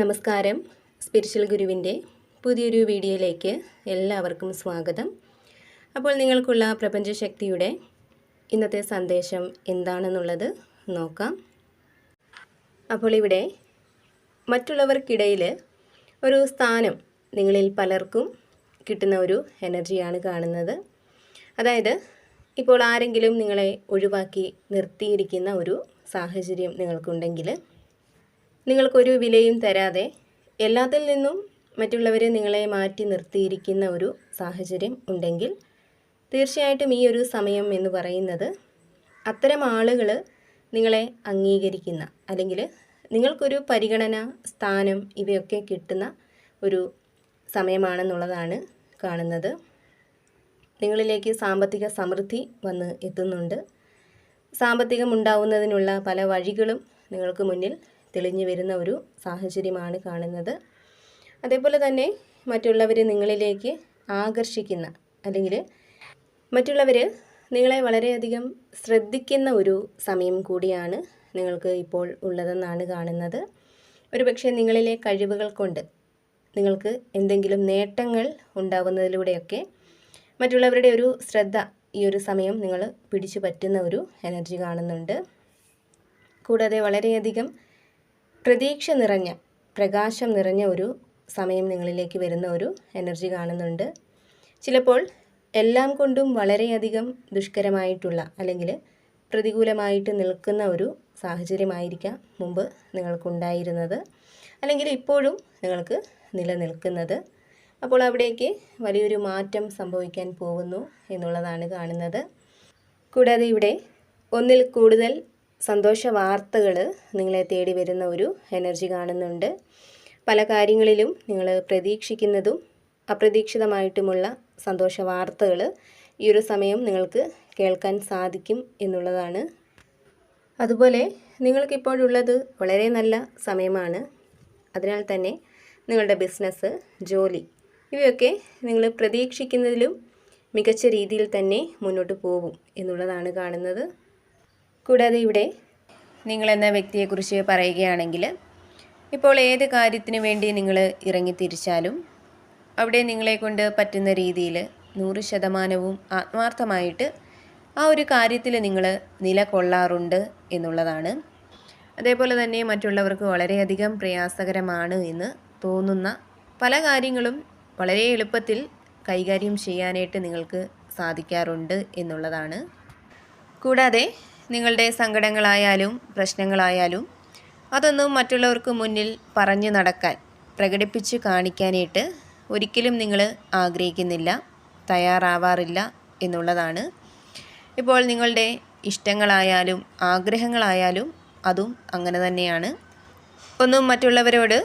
നമസ്കാരം. സ്പിരിച്വൽ ഗുരുവിന്റെ പുതിയൊരു വീഡിയോയിലേക്ക് എല്ലാവർക്കും സ്വാഗതം. അപ്പോൾ നിങ്ങൾക്കുള്ള പ്രപഞ്ചശക്തിയുടെ ഇന്നത്തെ സന്ദേശം എന്താണെന്നുള്ളത് നോക്കാം. അപ്പോൾ ഇവിടെ മറ്റുള്ളവർക്കിടയിൽ ഒരു സ്ഥാനം നിങ്ങളിൽ പലർക്കും കിട്ടുന്ന ഒരു എനർജിയാണ് കാണുന്നത്. അതായത് ഇപ്പോൾ ആരെങ്കിലും നിങ്ങളെ ഒഴിവാക്കി നിർത്തിയിരിക്കുന്ന ഒരു സാഹചര്യം നിങ്ങൾക്കുണ്ടെങ്കിൽ നിങ്ങൾക്കൊരു വിലയും തരാതെ എല്ലാത്തിൽ നിന്നും മറ്റുള്ളവരെ നിങ്ങളെ മാറ്റി നിർത്തിയിരിക്കുന്ന ഒരു സാഹചര്യം ഉണ്ടെങ്കിൽ തീർച്ചയായിട്ടും ഈ ഒരു സമയം എന്ന് പറയുന്നത് അത്തരം ആളുകൾ നിങ്ങളെ അംഗീകരിക്കുന്ന അല്ലെങ്കിൽ നിങ്ങൾക്കൊരു പരിഗണന സ്ഥാനം ഇവയൊക്കെ കിട്ടുന്ന ഒരു സമയമാണെന്നുള്ളതാണ് കാണുന്നത്. നിങ്ങളിലേക്ക് സാമ്പത്തിക സമൃദ്ധി വന്ന് എത്തുന്നുണ്ട്. സാമ്പത്തികം ഉണ്ടാവുന്നതിനുള്ള പല വഴികളും നിങ്ങൾക്ക് മുന്നിൽ തെളിഞ്ഞു വരുന്ന ഒരു സാഹചര്യമാണ് കാണുന്നത്. അതേപോലെ തന്നെ മറ്റുള്ളവർ നിങ്ങളിലേക്ക് ആകർഷിക്കുന്ന അല്ലെങ്കിൽ മറ്റുള്ളവർ നിങ്ങളെ വളരെയധികം ശ്രദ്ധിക്കുന്ന ഒരു സമയം കൂടിയാണ് നിങ്ങൾക്ക് ഇപ്പോൾ ഉള്ളതെന്നാണ് കാണുന്നത്. ഒരുപക്ഷെ നിങ്ങളിലെ കഴിവുകൾ കൊണ്ട് നിങ്ങൾക്ക് എന്തെങ്കിലും നേട്ടങ്ങൾ ഉണ്ടാവുന്നതിലൂടെയൊക്കെ മറ്റുള്ളവരുടെ ഒരു ശ്രദ്ധ ഈ ഒരു സമയം നിങ്ങൾ പിടിച്ചു പറ്റുന്ന ഒരു എനർജി കാണുന്നുണ്ട്. കൂടാതെ വളരെയധികം പ്രതീക്ഷ നിറഞ്ഞ പ്രകാശം നിറഞ്ഞ ഒരു സമയം നിങ്ങളിലേക്ക് വരുന്ന ഒരു എനർജി കാണുന്നുണ്ട്. ചിലപ്പോൾ എല്ലാം കൊണ്ടും വളരെയധികം ദുഷ്കരമായിട്ടുള്ള അല്ലെങ്കിൽ പ്രതികൂലമായിട്ട് നിൽക്കുന്ന ഒരു സാഹചര്യമായിരിക്കാം മുമ്പ് നിങ്ങൾക്കുണ്ടായിരുന്നത്. അല്ലെങ്കിൽ ഇപ്പോഴും നിങ്ങൾക്ക് നിലനിൽക്കുന്നത്. അപ്പോൾ അവിടേക്ക് വലിയൊരു മാറ്റം സംഭവിക്കാൻ പോകുന്നു എന്നുള്ളതാണ് കാണുന്നത്. കൂടാതെ ഇവിടെ ഒന്നിൽ കൂടുതൽ സന്തോഷ വാർത്തകൾ നിങ്ങളെ തേടി വരുന്ന ഒരു എനർജി കാണുന്നുണ്ട്. പല കാര്യങ്ങളിലും നിങ്ങൾ പ്രതീക്ഷിക്കുന്നതും അപ്രതീക്ഷിതമായിട്ടുമുള്ള സന്തോഷ വാർത്തകൾ ഈ ഒരു സമയം നിങ്ങൾക്ക് കേൾക്കാൻ സാധിക്കും എന്നുള്ളതാണ്. അതുപോലെ നിങ്ങൾക്കിപ്പോഴുള്ളത് വളരെ നല്ല സമയമാണ്. അതിനാൽ തന്നെ നിങ്ങളുടെ ബിസിനസ് ജോലി ഇവയൊക്കെ നിങ്ങൾ പ്രതീക്ഷിക്കുന്നതിലും മികച്ച രീതിയിൽ തന്നെ മുന്നോട്ട് പോകും എന്നുള്ളതാണ് കാണുന്നത്. കൂടാതെ ഇവിടെ നിങ്ങളെന്ന വ്യക്തിയെക്കുറിച്ച് പറയുകയാണെങ്കിൽ ഇപ്പോൾ ഏത് കാര്യത്തിന് വേണ്ടി നിങ്ങൾ ഇറങ്ങി തിരിച്ചാലും അവിടെ നിങ്ങളെ കൊണ്ട് പറ്റുന്ന രീതിയിൽ നൂറ് ശതമാനവും ആത്മാർത്ഥമായിട്ട് ആ ഒരു കാര്യത്തിൽ നിങ്ങൾ നിലകൊള്ളാറുണ്ട് എന്നുള്ളതാണ്. അതേപോലെ തന്നെ മറ്റുള്ളവർക്ക് വളരെയധികം പ്രയാസകരമാണ് എന്ന് തോന്നുന്ന പല കാര്യങ്ങളും വളരെ എളുപ്പത്തിൽ കൈകാര്യം ചെയ്യാനായിട്ട് നിങ്ങൾക്ക് സാധിക്കാറുണ്ട് എന്നുള്ളതാണ്. കൂടാതെ നിങ്ങളുടെ സങ്കടങ്ങളായാലും പ്രശ്നങ്ങളായാലും അതൊന്നും മറ്റുള്ളവർക്ക് മുന്നിൽ പറഞ്ഞു നടക്കാൻ പ്രകടിപ്പിച്ച് കാണിക്കാനായിട്ട് ഒരിക്കലും നിങ്ങൾ ആഗ്രഹിക്കുന്നില്ല തയ്യാറാവാറില്ല എന്നുള്ളതാണ്. ഇപ്പോൾ നിങ്ങളുടെ ഇഷ്ടങ്ങളായാലും ആഗ്രഹങ്ങളായാലും അതും അങ്ങനെ തന്നെയാണ്. ഒന്നും മറ്റുള്ളവരോട്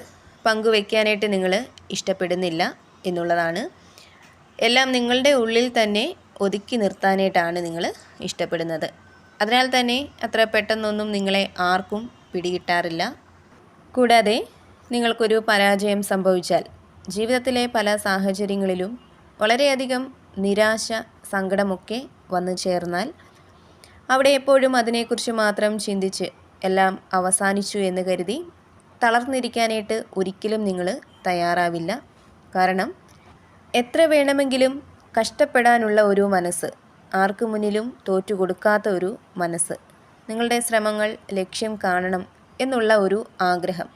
പങ്കുവെക്കാനായിട്ട് നിങ്ങൾ ഇഷ്ടപ്പെടുന്നില്ല എന്നുള്ളതാണ്. എല്ലാം നിങ്ങളുടെ ഉള്ളിൽ തന്നെ ഒതുക്കി നിർത്താനായിട്ടാണ് നിങ്ങൾ ഇഷ്ടപ്പെടുന്നത്. അതിനാൽ തന്നെ അത്ര പെട്ടെന്നൊന്നും നിങ്ങളെ ആർക്കും പിടികിട്ടാറില്ല. കൂടാതെ നിങ്ങൾക്കൊരു പരാജയം സംഭവിച്ചാൽ ജീവിതത്തിലെ പല സാഹചര്യങ്ങളിലും വളരെയധികം നിരാശ സങ്കടമൊക്കെ വന്നു ചേർന്നാൽ അവിടെ എപ്പോഴും അതിനെക്കുറിച്ച് മാത്രം ചിന്തിച്ച് എല്ലാം അവസാനിച്ചു എന്ന് കരുതി തളർന്നിരിക്കാനായിട്ട് ഒരിക്കലും നിങ്ങൾ തയ്യാറാവില്ല. കാരണം എത്ര വേണമെങ്കിലും കഷ്ടപ്പെടാനുള്ള ഒരു മനസ്സ് ആർക്കു മുന്നിലും തോറ്റുകൊടുക്കാത്ത ഒരു മനസ്സ്. നിങ്ങളുടെ ശ്രമങ്ങൾ ലക്ഷ്യം കാണണം എന്നുള്ള ഒരു ആഗ്രഹം.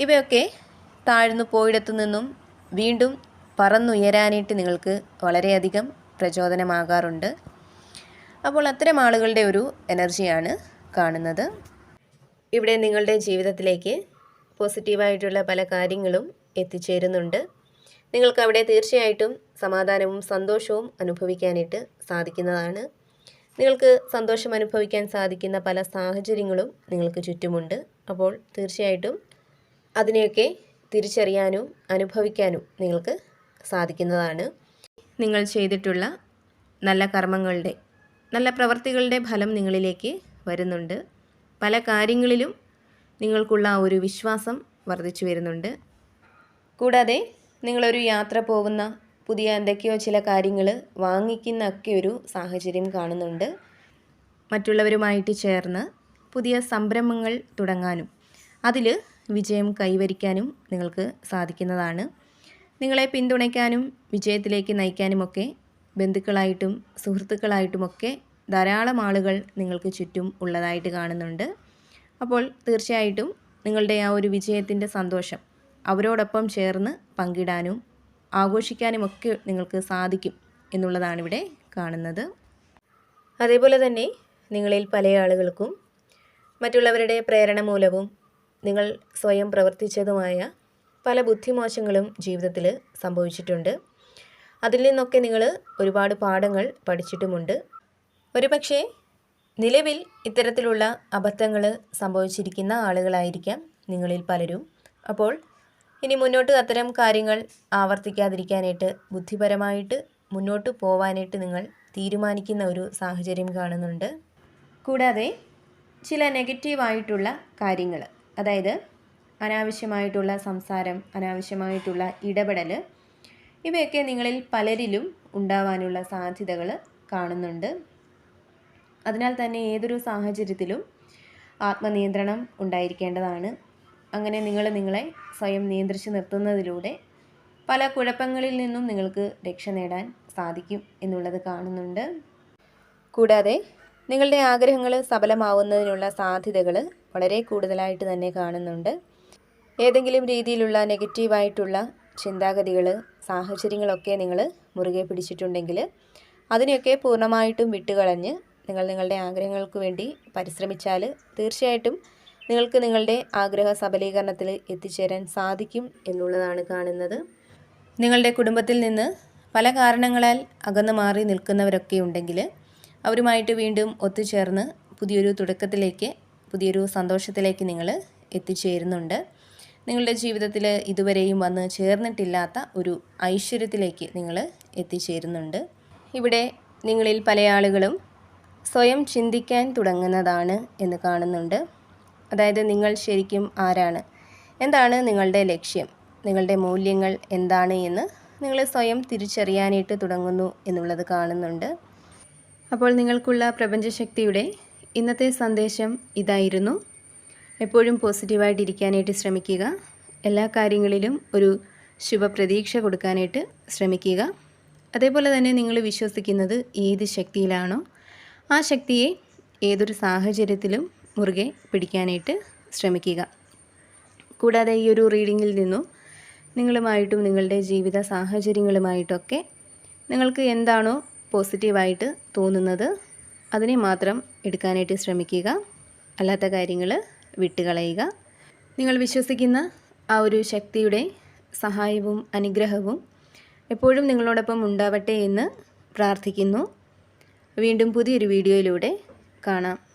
ഇവയൊക്കെ താഴ്ന്നു പോയിടത്തു നിന്നും വീണ്ടും പറന്നുയരാനായിട്ട് നിങ്ങൾക്ക് വളരെയധികം പ്രചോദനമാകാറുണ്ട്. അപ്പോൾ അത്തരം ആളുകളുടെ ഒരു എനർജിയാണ് കാണുന്നത്. ഇവിടെ നിങ്ങളുടെ ജീവിതത്തിലേക്ക് പോസിറ്റീവായിട്ടുള്ള പല കാര്യങ്ങളും എത്തിച്ചേരുന്നുണ്ട്. നിങ്ങൾക്ക് അവിടെ തീർച്ചയായിട്ടും സമാധാനവും സന്തോഷവും അനുഭവിക്കാനായിട്ട് സാധിക്കുന്നതാണ്. നിങ്ങൾക്ക് സന്തോഷം അനുഭവിക്കാൻ സാധിക്കുന്ന പല സാഹചര്യങ്ങളും നിങ്ങൾക്ക് ചുറ്റുമുണ്ട്. അപ്പോൾ തീർച്ചയായിട്ടും അതിനെയൊക്കെ തിരിച്ചറിയാനും അനുഭവിക്കാനും നിങ്ങൾക്ക് സാധിക്കുന്നതാണ്. നിങ്ങൾ ചെയ്തിട്ടുള്ള നല്ല കർമ്മങ്ങളുടെ നല്ല പ്രവർത്തികളുടെ ഫലം നിങ്ങളിലേക്ക് വരുന്നുണ്ട്. പല കാര്യങ്ങളിലും നിങ്ങൾക്കുള്ള ഒരു വിശ്വാസം വർദ്ധിച്ചു വരുന്നുണ്ട്. കൂടാതെ നിങ്ങളൊരു യാത്ര പോകുന്ന പുതിയ എന്തൊക്കെയോ ചില കാര്യങ്ങൾ വാങ്ങിക്കുന്ന ഒക്കെ ഒരു സാഹചര്യം കാണുന്നുണ്ട്. മറ്റുള്ളവരുമായിട്ട് ചേർന്ന് പുതിയ സംരംഭങ്ങൾ തുടങ്ങാനും അതിൽ വിജയം കൈവരിക്കാനും നിങ്ങൾക്ക് സാധിക്കുന്നതാണ്. നിങ്ങളെ പിന്തുണയ്ക്കാനും വിജയത്തിലേക്ക് നയിക്കാനുമൊക്കെ ബന്ധുക്കളായിട്ടും സുഹൃത്തുക്കളായിട്ടുമൊക്കെ ധാരാളം ആളുകൾ നിങ്ങൾക്ക് ചുറ്റും ഉള്ളതായിട്ട് കാണുന്നുണ്ട്. അപ്പോൾ തീർച്ചയായിട്ടും നിങ്ങളുടെ ആ ഒരു വിജയത്തിന്റെ സന്തോഷം അവരോടൊപ്പം ചേർന്ന് പങ്കിടാനും ആഘോഷിക്കാനും ഒക്കെ നിങ്ങൾക്ക് സാധിക്കും എന്നുള്ളതാണ് ഇവിടെ കാണുന്നത്. അതേപോലെ തന്നെ നിങ്ങളിൽ പല ആളുകൾക്കും മറ്റുള്ളവരുടെ പ്രേരണ മൂലവും നിങ്ങൾ സ്വയം പ്രവർത്തിച്ചതുമായ പല ബുദ്ധിമോശങ്ങളും ജീവിതത്തിൽ സംഭവിച്ചിട്ടുണ്ട്. അതിൽ നിന്നൊക്കെ നിങ്ങൾ ഒരുപാട് പാഠങ്ങൾ പഠിച്ചിട്ടുമുണ്ട്. ഒരുപക്ഷെ നിലവിൽ ഇത്തരത്തിലുള്ള അബദ്ധങ്ങൾ സംഭവിച്ചിരിക്കുന്ന ആളുകളായിരിക്കാം നിങ്ങളിൽ പലരും. അപ്പോൾ ഇനി മുന്നോട്ട് അത്തരം കാര്യങ്ങൾ ആവർത്തിക്കാതിരിക്കാനായിട്ട് ബുദ്ധിപരമായിട്ട് മുന്നോട്ട് പോവാനായിട്ട് നിങ്ങൾ തീരുമാനിക്കുന്ന ഒരു സാഹചര്യം കാണുന്നുണ്ട്. കൂടാതെ ചില നെഗറ്റീവായിട്ടുള്ള കാര്യങ്ങൾ അതായത് അനാവശ്യമായിട്ടുള്ള സംസാരം അനാവശ്യമായിട്ടുള്ള ഇടപെടൽ ഇവയൊക്കെ നിങ്ങളിൽ പലരിലും ഉണ്ടാവാനുള്ള സാധ്യതകൾ കാണുന്നുണ്ട്. അതിനാൽ തന്നെ ഏതൊരു സാഹചര്യത്തിലും ആത്മനിയന്ത്രണം ഉണ്ടായിരിക്കേണ്ടതാണ്. അങ്ങനെ നിങ്ങൾ നിങ്ങളെ സ്വയം നിയന്ത്രിച്ച് നിർത്തുന്നതിലൂടെ പല കുഴപ്പങ്ങളിൽ നിന്നും നിങ്ങൾക്ക് രക്ഷ നേടാൻ സാധിക്കും എന്നുള്ളത് കാണുന്നുണ്ട്. കൂടാതെ നിങ്ങളുടെ ആഗ്രഹങ്ങൾ സഫലമാവുന്നതിനുള്ള സാധ്യതകൾ വളരെ കൂടുതലായിട്ട് തന്നെ കാണുന്നുണ്ട്. ഏതെങ്കിലും രീതിയിലുള്ള നെഗറ്റീവായിട്ടുള്ള ചിന്താഗതികൾ സാഹചര്യങ്ങളൊക്കെ നിങ്ങൾ മുറുകെ പിടിച്ചിട്ടുണ്ടെങ്കിൽ അതിനെയൊക്കെ പൂർണമായിട്ടും വിട്ടുകളഞ്ഞ് നിങ്ങൾ നിങ്ങളുടെ ആഗ്രഹങ്ങൾക്ക് വേണ്ടി പരിശ്രമിച്ചാൽ തീർച്ചയായിട്ടും നിങ്ങൾക്ക് നിങ്ങളുടെ ആഗ്രഹ സബലീകരണത്തിൽ എത്തിച്ചേരാൻ സാധിക്കും എന്നുള്ളതാണ് കാണുന്നത്. നിങ്ങളുടെ കുടുംബത്തിൽ നിന്ന് പല കാരണങ്ങളാൽ അകന്നു മാറി നിൽക്കുന്നവരൊക്കെ ഉണ്ടെങ്കിൽ അവരുമായിട്ട് വീണ്ടും ഒത്തുചേർന്ന് പുതിയൊരു തുടക്കത്തിലേക്ക് പുതിയൊരു സന്തോഷത്തിലേക്ക് നിങ്ങൾ എത്തിച്ചേരുന്നുണ്ട്. നിങ്ങളുടെ ജീവിതത്തിൽ ഇതുവരെയും വന്ന് ചേർന്നിട്ടില്ലാത്ത ഒരു ഐശ്വര്യത്തിലേക്ക് നിങ്ങൾ എത്തിച്ചേരുന്നുണ്ട്. ഇവിടെ നിങ്ങളിൽ പല ആളുകളും സ്വയം ചിന്തിക്കാൻ തുടങ്ങുന്നതാണ് എന്ന് കാണുന്നുണ്ട്. അതായത് നിങ്ങൾ ശരിക്കും ആരാണ്? എന്താണ് നിങ്ങളുടെ ലക്ഷ്യം? നിങ്ങളുടെ മൂല്യങ്ങൾ എന്താണ് എന്ന് നിങ്ങൾ സ്വയം തിരിച്ചറിയാനായിട്ട് തുടങ്ങുന്നു എന്നുള്ളത് കാണുന്നുണ്ട്. അപ്പോൾ നിങ്ങൾക്കുള്ള പ്രപഞ്ചശക്തിയുടെ ഇന്നത്തെ സന്ദേശം ഇതായിരുന്നു. എപ്പോഴും പോസിറ്റീവായിട്ടിരിക്കാനായിട്ട് ശ്രമിക്കുക. എല്ലാ കാര്യങ്ങളിലും ഒരു ശുഭപ്രതീക്ഷ കൊടുക്കാനായിട്ട് ശ്രമിക്കുക. അതേപോലെ തന്നെ നിങ്ങൾ വിശ്വസിക്കുന്നത് ഏത് ശക്തിയിലാണോ ആ ശക്തിയെ ഏതൊരു സാഹചര്യത്തിലും മുറുകെ പിടിക്കാനായിട്ട് ശ്രമിക്കുക. കൂടാതെ ഈ ഒരു റീഡിങ്ങിൽ നിന്നും നിങ്ങളുമായിട്ടും നിങ്ങളുടെ ജീവിത സാഹചര്യങ്ങളുമായിട്ടൊക്കെ നിങ്ങൾക്ക് എന്താണോ പോസിറ്റീവായിട്ട് തോന്നുന്നത് അതിനെ മാത്രം എടുക്കാനായിട്ട് ശ്രമിക്കുക. അല്ലാത്ത കാര്യങ്ങൾ വിട്ടുകളയുക. നിങ്ങൾ വിശ്വസിക്കുന്ന ആ ഒരു ശക്തിയുടെ സഹായവും അനുഗ്രഹവും എപ്പോഴും നിങ്ങളോടൊപ്പം ഉണ്ടാവട്ടെ എന്ന് പ്രാർത്ഥിക്കുന്നു. വീണ്ടും പുതിയൊരു വീഡിയോയിലൂടെ കാണാം.